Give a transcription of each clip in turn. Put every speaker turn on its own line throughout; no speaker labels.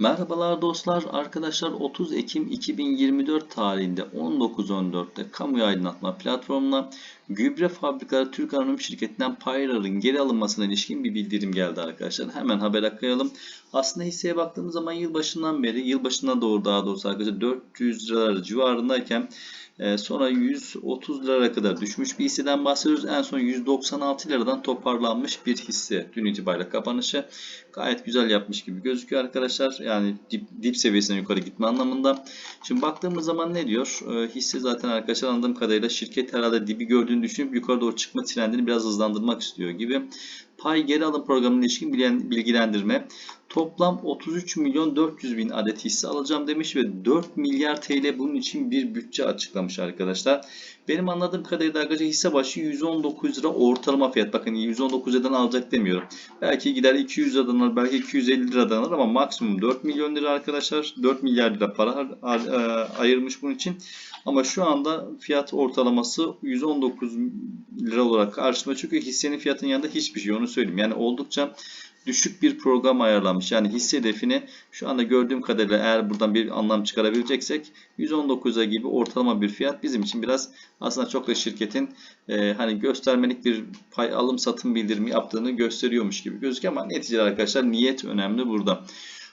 Merhabalar dostlar, arkadaşlar 30 Ekim 2024 tarihinde 19.14'te kamu aydınlatma platformuna Gübre Fabrikaları Türk Anonim Şirketi'nden payların geri alınmasına ilişkin bir bildirim geldi arkadaşlar. Hemen haber akayalım. Aslında hisseye baktığımız zaman yılbaşından beri, yılbaşına doğru daha doğrusu arkadaşlar 400 liralar civarındayken e, sonra 130 liralara kadar düşmüş bir hisseden bahsediyoruz. En son 196 liradan toparlanmış bir hisse. Dün itibariyle kapanışı gayet güzel yapmış gibi gözüküyor arkadaşlar. Yani dip, dip seviyesine yukarı gitme anlamında. Şimdi baktığımız zaman ne diyor? E, hisse zaten arkadaşlar anladığım kadarıyla şirket herhalde dibi gördüğünü düşünüp yukarı doğru çıkma trendini biraz hızlandırmak istiyor gibi. Pay geri alım programına ilişkin bilgilendirme. Toplam 33 milyon 400 bin adet hisse alacağım demiş ve 4 milyar TL bunun için bir bütçe açıklamış arkadaşlar. Benim anladığım kadarıyla arkadaşlar hisse başı 119 lira ortalama fiyat. Bakın 119 liradan alacak demiyorum. Belki gider 200 liradan alır, belki 250 liradan alır ama maksimum 4 milyon lira arkadaşlar. 4 milyar lira para ayırmış bunun için. Ama şu anda fiyat ortalaması 119 lira olarak karşıma çünkü hissenin fiyatının yanında hiçbir şey onu söyleyeyim. Yani oldukça düşük bir program ayarlanmış. Yani hisse hedefini şu anda gördüğüm kadarıyla eğer buradan bir anlam çıkarabileceksek 119'a gibi ortalama bir fiyat bizim için biraz aslında çok da şirketin e, hani göstermelik bir pay alım satım bildirimi yaptığını gösteriyormuş gibi gözüküyor ama neticede arkadaşlar niyet önemli burada.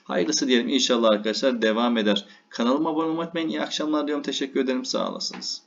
Hayırlısı diyelim inşallah arkadaşlar devam eder. Kanalıma abone olmayı unutmayın. İyi akşamlar diyorum. Teşekkür ederim. Sağ olasınız.